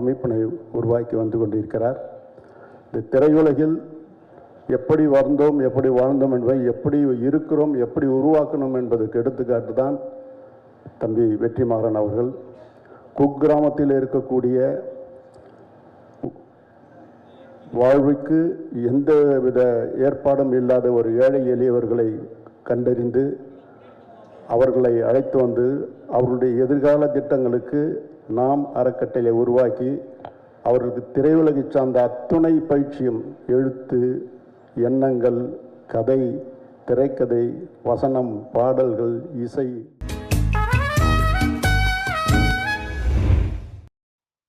அமைப்பினை உருவாக்கி வந்து கொண்டிருக்கிறார். இந்த திரையுலகில் எப்படி வந்தோம் எப்படி வாழ்ந்தோம் என்பதை எப்படி இருக்கிறோம் எப்படி உருவாக்கணும் என்பதற்கு எடுத்துக்காட்டு தான் தம்பி வெற்றிமாறன் அவர்கள். குக்கிராமத்தில் இருக்கக்கூடிய வாழ்வுக்கு எந்த வித ஏற்பாடும் இல்லாத ஒரு ஏழை எளியவர்களை கண்டறிந்து அவர்களை அழைத்து வந்து அவர்களுடைய எதிர்கால திட்டங்களுக்கு நாம் அறக்கட்டளை உருவாக்கி அவர்களுக்கு திரையுலகை சார்ந்த அத்துணை பயிற்சியும் எழுத்து எண்ணங்கள் கதை திரைக்கதை வசனம் பாடல்கள் இசை.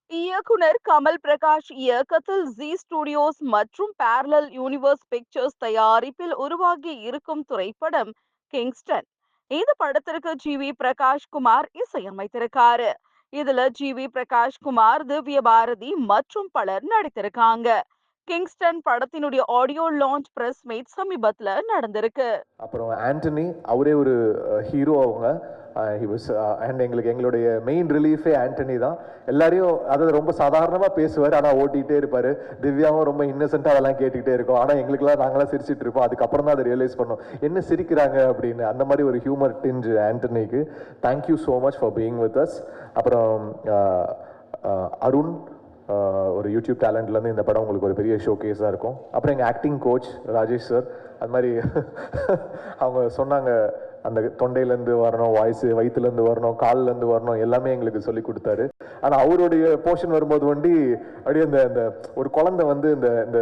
இயக்குனர் கமல் பிரகாஷ் இயக்கத்தில் ஜி ஸ்டுடியோஸ் மற்றும் பேரலல் யூனிவர்ஸ் பிக்சர்ஸ் தயாரிப்பில் உருவாகி இருக்கும் திரைப்படம் கிங்ஸ்டன். இந்த படத்திற்கு ஜி வி பிரகாஷ் குமார் இசையமைத்திருக்காரு. இதுல ஜி வி பிரகாஷ் குமார் திவ்ய பாரதி மற்றும் பலர் நடித்திருக்காங்க. கிங்ஸ்டன் படத்தினுடைய ஆடியோ லான்ச் பிரஸ் மீட் சமீபத்துல நடந்திருக்கு. அப்புறம் ஆண்டனி அவரே ஒரு ஹீரோ அவங்க. ஹி வாஸ் அண்ட் எங்களுக்கு எங்களுடைய மெயின் ரிலீஃபே ஆண்டனி தான். எல்லாரையும் அதாவது ரொம்ப சாதாரணமாக பேசுவார் ஆனால் ஓட்டிகிட்டே இருப்பார். திவ்யாவும் ரொம்ப இன்னசென்ட்டாக அதெல்லாம் கேட்டுக்கிட்டே இருக்கோம். ஆனால் எங்களுக்குலாம் நாங்களாம் சிரிச்சிட்டு இருப்போம். அதுக்கப்புறம் தான் அதை ரியலைஸ் பண்ணோம். என்ன சிரிக்கிறாங்க அப்படின்னு அந்த மாதிரி ஒரு humour Tinju ஆண்டனிக்கு. Thank you so much for being with us அப்புறம் அருண் ஒரு யூடியூப் டேலண்ட்லேருந்து இந்த படம் உங்களுக்கு ஒரு பெரிய ஷோ கேஸாக இருக்கும். அப்புறம் எங்கள் ஆக்டிங் கோச் ராஜேஷ் சார் அது மாதிரி அவங்க சொன்னாங்க அந்த தொண்டையிலேருந்து வரணும் வாய்ஸ் வயிற்றுலேருந்து வரணும் கால்லேருந்து வரணும் எல்லாமே எங்களுக்கு சொல்லி கொடுத்தாரு. ஆனால் அவருடைய போர்ஷன் வரும்போது வண்டி அப்படியே அந்த அந்த ஒரு குழந்தை வந்து இந்த இந்த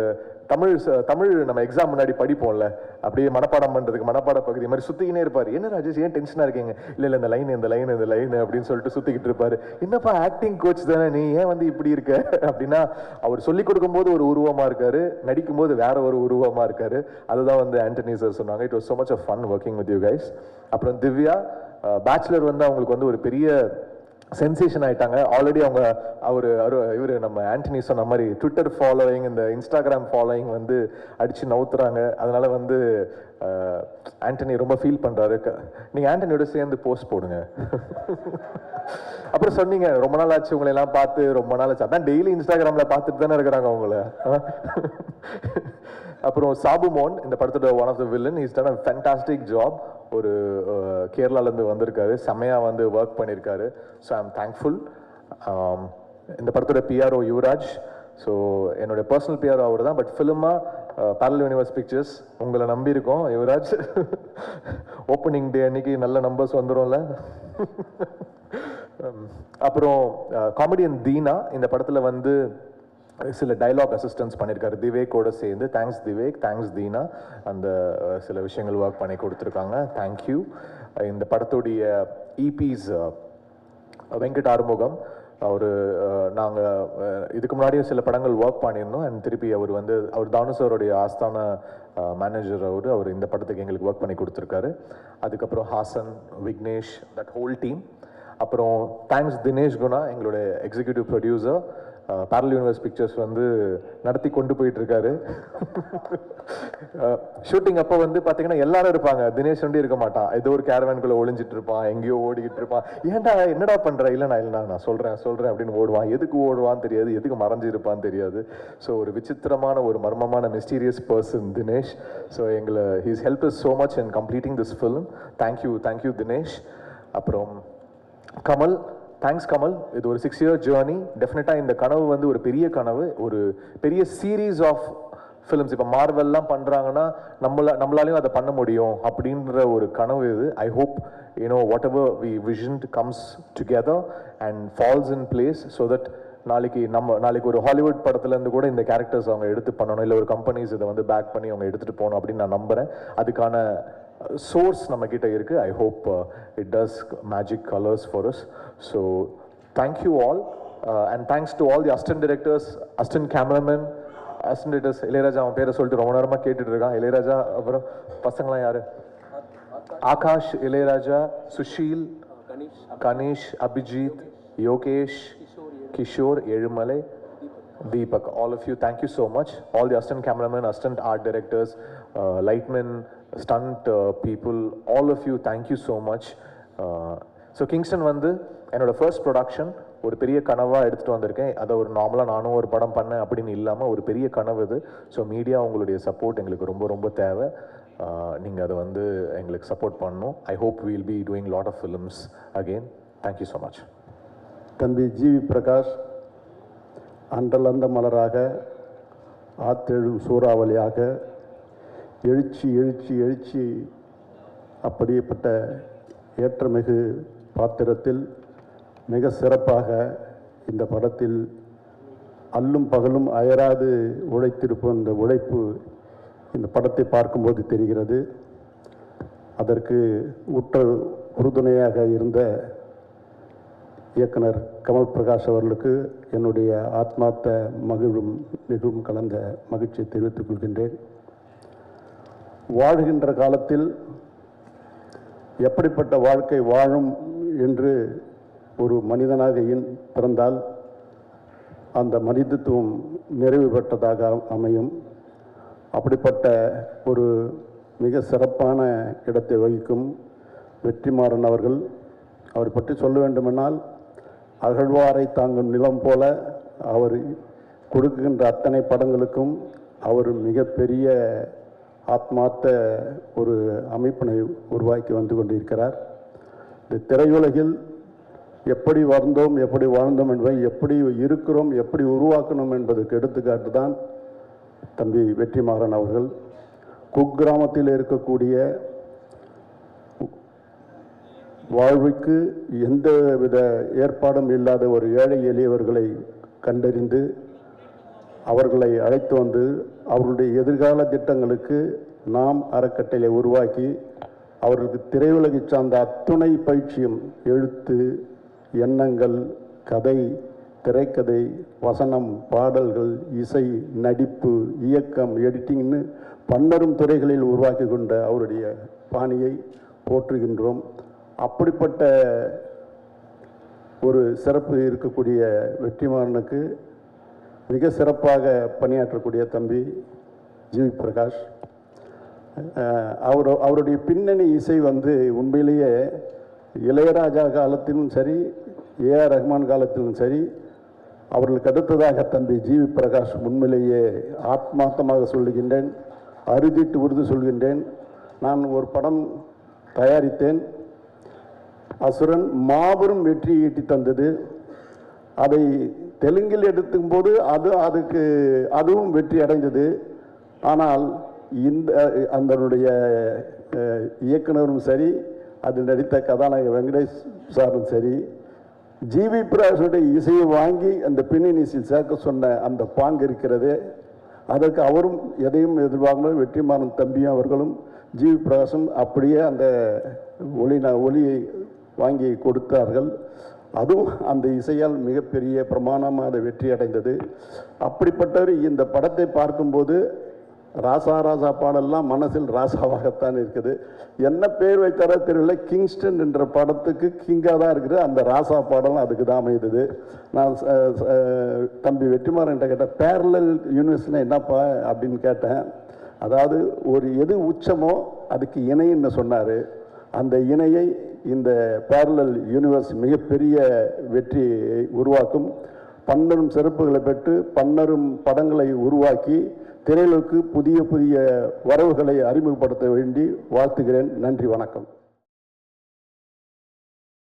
தமிழ் ச- தமிழ் நம்ம எக்ஸாம் முன்னாடி படிப்போம்ல அப்படியே மனப்பாடம் பண்ணுறதுக்கு மனப்பாட பகுதி மாதிரி சுற்றிக்கினே இருப்பார். என்ன ராஜேஷ் ஏன் டென்ஷனாக இருக்கீங்க? இல்லை இல்லை இந்த லைன் இந்த லைன் இந்த லைன் அப்படின்னு சொல்லிட்டு சுற்றிக்கிட்டு இருப்பார். என்னப்பா ஆக்டிங் கோச் தானே நீ? ஏன் வந்து இப்படி இருக்க? அப்படின்னா அவர் சொல்லிக் கொடுக்கும்போது ஒரு உருவமாக இருக்காரு. நடிக்கும்போது வேற ஒரு உருவமாக இருக்காரு. அதுதான் வந்து ஆண்டனி சார் சொன்னாங்க. It was so much a fun working with you guys அப்புறம் திவ்யா பேச்சுலர் வந்து அவங்களுக்கு வந்து ஒரு பெரிய சென்சேஷன் ஆயிட்டாங்க. ஆல்ரெடி அவங்க அவர் இவர் நம்ம ஆண்டனி சொன்ன மாதிரி ட்விட்டர் ஃபாலோயிங் இந்த இன்ஸ்டாகிராம் ஃபாலோயிங் வந்து அடிச்சு நவுத்துறாங்க. அதனால வந்து ஆண்டனி ரொம்ப ஃபீல் பண்றாரு. நீங்கள் நீங்க ஆண்டனியோட சேர்ந்து போஸ்ட் போடுங்க. அப்புறம் சொன்னீங்க ரொம்ப நாள் ஆச்சு உங்களை எல்லாம் பார்த்து ரொம்ப நாள் ஆச்சு. அதான் டெய்லி இன்ஸ்டாகிராம்ல பார்த்துட்டு தானே இருக்கிறாங்க அவங்கள. அப்புறம் சாபு மோன் இந்த படத்தோட one of the villain is done a fantastic job ஒரு கேரளாலேருந்து வந்திருக்காரு. செம்மையாக வந்து ஒர்க் பண்ணியிருக்காரு so I am thankful um, இந்த படத்தோட பிஆர்ஓ யுவராஜ் ஸோ என்னோட பர்சனல் பிஆர்ஓ அவர் தான். பட் ஃபிலிமாக பேரல் யூனிவர்ஸ் பிக்சர்ஸ் உங்களை நம்பியிருக்கோம் யுவராஜ் ஓப்பனிங் டே அன்னைக்கு நல்ல நம்பர்ஸ் வந்துடும்ல um, அப்புறம் காமெடியன் தீனா இந்த படத்தில் வந்து சில டைலாக் அசிஸ்டன்ஸ் பண்ணியிருக்காரு திவேக்கோட சேர்ந்து தேங்க்ஸ் திவேக் தேங்க்ஸ் தீனா அந்த சில விஷயங்கள் ஒர்க் பண்ணி கொடுத்துருக்காங்க. தேங்க்யூ இந்த படத்துடைய e இபிஸ் வெங்கட் ஆறுமுகம் அவர் நாங்கள் இதுக்கு முன்னாடியே சில படங்கள் ஒர்க் பண்ணியிருந்தோம். அண்ட் திருப்பி அவர் வந்து அவர் தானு சாருடைய ஆஸ்தான மேனேஜர் அவர் அவர் இந்த படத்துக்கு எங்களுக்கு ஒர்க் பண்ணி கொடுத்துருக்காரு. அதுக்கப்புறம் Hassan Vignesh that whole team அப்புறம் தேங்க்ஸ் தினேஷ் குணா எங்களுடைய executive producer parallel universe pictures வந்து நடத்தி கொண்டு போயிட்டு இருக்காரு ஷூட்டிங் அப்போ வந்து பார்த்தீங்கன்னா எல்லாரும் இருப்பாங்க. தினேஷ் வந்து இருக்க மாட்டான். ஏதோ ஒரு கேரவேன்குள்ள ஒளிஞ்சிட்டு இருப்பான். எங்கேயோ ஓடிக்கிட்டு இருப்பான். ஏன்டா என்னடா பண்ற? இல்லைண்ணா இல்லைண்ணா நான் சொல்றேன் சொல்றேன் அப்படின்னு ஓடுவான். எதுக்கு ஓடுவான்னு தெரியாது. எதுக்கு மறைஞ்சு இருப்பான்னு தெரியாது. ஸோ ஒரு விசித்திரமான ஒரு மர்மமான மிஸ்டீரியஸ் பர்சன் தினேஷ். ஸோ எங்களை he's help is so much in completing this film thank you thank you Dinesh. அப்புறம் கமல். தேங்க்ஸ் கமல் இது ஒரு சிக்ஸ் இயர் ஜேர்னி டெஃபினட்டாக இந்த கனவு வந்து ஒரு பெரிய கனவு. ஒரு பெரிய சீரீஸ் ஆஃப் ஃபிலிம்ஸ் இப்போ மார்வெல்லாம் பண்ணுறாங்கன்னா நம்மள நம்மளாலையும் அதை பண்ண முடியும் அப்படின்ற ஒரு கனவு இது. I hope you know whatever we vision comes together and falls in place so that நாளைக்கு நம்ம நாளைக்கு ஒரு ஹாலிவுட் படத்துலேருந்து கூட இந்த கேரக்டர்ஸ் அவங்க எடுத்து பண்ணணும். இல்லை ஒரு கம்பெனிஸ் இதை வந்து பேக் பண்ணி அவங்க எடுத்துகிட்டு போகணும் அப்படின்னு நான் நம்புகிறேன் அதுக்கான சோர்ஸ் நம்ம இருக்குது இருக்கு I hope it does magic colours for us so thank you all and thanks to all the assistant directors assistant cameraman assistant directors Ilayaraja அவன் பேரை சொல்லிட்டு ரொம்ப நேரமாக கேட்டுட்டு இருக்கான். இளையராஜா அப்புறம் பசங்களாம் யார்? Akash Ilayaraja Sushil Ganesh Abhijith Yogesh Kishore Ezhumalai Deepak, all of you, thank you so much. All the assistant cameramen, assistant art directors, uh, lightmen, stunt people all of you thank you so much so Kingston வந்து என்னோடய first production ஒரு பெரிய கனவாக எடுத்துகிட்டு வந்திருக்கேன். அதை ஒரு நார்மலாக நானும் ஒரு படம் பண்ணேன் அப்படின்னு இல்லாமல் ஒரு பெரிய கனவு இது. ஸோ மீடியா உங்களுடைய சப்போர்ட் எங்களுக்கு ரொம்ப ரொம்ப தேவை. Uh, நீங்கள் அதை வந்து எங்களுக்கு சப்போர்ட் பண்ணணும். I hope we'll be doing lot of films again thank you so much தம்பி ஜிவி பிரகாஷ் அன்றலந்த மலராக ஆத்தெழும் சூறாவளியாக எழுச்சி எழுச்சி எழுச்சி. அப்படிப்பட்ட ஏற்றமிகு பாத்திரத்தில் மிக சிறப்பாக இந்த படத்தில் அல்லும் பகலும் அயராது உழைத்திருப்போம் இந்த உழைப்பு இந்த படத்தை பார்க்கும்போது தெரிகிறது. அதற்கு உற்ற உறுதுணையாக இருந்த இயக்குனர் கமல் பிரகாஷ் அவர்களுக்கு என்னுடைய ஆத்மார்த்த மகிழும் மிகவும் கலந்த மகிழ்ச்சியை தெரிவித்துக் கொள்கின்றேன். வாழ்கின்ற காலத்தில் எப்படிப்பட்ட வாழ்க்கை வாழும் என்று ஒரு மனிதனாக இன் பிறந்தால் அந்த மனிதத்துவம் நிறைவு பெற்றதாக அமையும். அப்படிப்பட்ட ஒரு மிக சிறப்பான இடத்தை வகிக்கும் வெற்றிமாறன் அவர்கள். அவர் பற்றி சொல்ல வேண்டுமென்றால் அகழ்வாரை தாங்கும் நிலம் போல அவர் கொடுக்கின்ற அத்தனை படங்களுக்கும் அவர் மிகப்பெரிய ஆத்மார்த்த ஒரு அமைப்பினை உருவாக்கி வந்து கொண்டிருக்கிறார். இந்த திரையுலகில் எப்படி வந்தோம் எப்படி வாழ்ந்தோம் என்பதை எப்படி இருக்கிறோம் எப்படி உருவாக்கணும் என்பதற்கு எடுத்துக்காட்டு தான் தம்பி வெற்றிமாறன் அவர்கள். குக்கிராமத்தில் இருக்கக்கூடிய வாழ்வுக்கு எந்த வித ஏற்பாடும் இல்லாத ஒரு ஏழை எளியவர்களை கண்டறிந்து அவர்களை அழைத்து வந்து அவர்களுடைய எதிர்கால திட்டங்களுக்கு நாம் அறக்கட்டளை உருவாக்கி அவர்களுக்கு திரையுலகை சார்ந்த அத்துணை பயிற்சியும் எழுத்து எண்ணங்கள் கதை திரைக்கதை வசனம் பாடல்கள் இசை நடிப்பு இயக்கம் எடிட்டிங்னு பன்னரும் துறைகளில் உருவாக்கி கொண்ட அவருடைய பாணியை போற்றுகின்றோம். அப்படிப்பட்ட ஒரு சிறப்பு இருக்கக்கூடிய வெற்றிமாறனுக்கு மிக சிறப்பாக பணியாற்றக்கூடிய தம்பி ஜிவி பிரகாஷ். அவர் அவருடைய பின்னணி இசை வந்து உண்மையிலேயே இளையராஜா காலத்திலும் சரி ஏஆர் ரஹ்மான் காலத்திலும் சரி அவர்களுக்கு அடுத்ததாக தம்பி ஜிவி பிரகாஷ் உண்மையிலேயே ஆத்மார்த்தமாக சொல்லுகின்றேன் அறுதிட்டு உறுதி சொல்கின்றேன். நான் ஒரு படம் தயாரித்தேன். அசுரன் மாபெரும் வெற்றி ஈட்டி தந்தது. அதை தெலுங்கில் எடுக்கும்போது அது அதுக்கு அதுவும் வெற்றி அடைந்தது. ஆனால் இந்த அதனுடைய இயக்குனரும் சரி அதில் நடித்த கதாநாயகர் வெங்கடேஷ் சாரும் சரி ஜிவி பிரகாஷுடைய இசையை வாங்கி அந்த பின்னணிசில் சேர்க்க சொன்ன அந்த பாங்கு இருக்கிறது. அதற்கு அவரும் எதையும் எதிர்பார்க்காமல் வெற்றிமாறன் தம்பியும் அவர்களும் ஜிவி பிரகாஷும் அப்படியே அந்த ஒளி ஒளியை வாங்கி கொடுத்தார்கள். அதுவும் அந்த இசையால் மிகப்பெரிய பிரமாணமாக வெற்றி அடைந்தது. அப்படிப்பட்டவர் இந்த படத்தை பார்க்கும்போது ராசா ராசா பாடல்லாம் மனசில் ராசாவாகத்தான் இருக்குது. என்ன பேர் வைத்தாரோ தெரியல. கிங்ஸ்டன் என்ற படத்துக்கு கிங்காக தான் இருக்குது. அந்த ராசா பாடலும் அதுக்கு தான் அமைந்தது. நான் தம்பி வெற்றிமாறன் கேட்டேன் பேரலல் யூனிவர்ஸ்னா என்னப்பா? அப்படின்னு கேட்டேன். அதாவது ஒரு எது உச்சமோ அதுக்கு இணைன்னு சொன்னார். அந்த இணையை இந்த பேரலல் யூனிவர்ஸ் மிகப்பெரிய வெற்றியை உருவாக்கும். பன்னரும் சிறப்புகளை பெற்று பன்னரும் படங்களை உருவாக்கி திரையுலகுக்கு புதிய புதிய வரவுகளை அறிமுகப்படுத்த வேண்டி வாழ்த்துகிறேன். நன்றி வணக்கம்.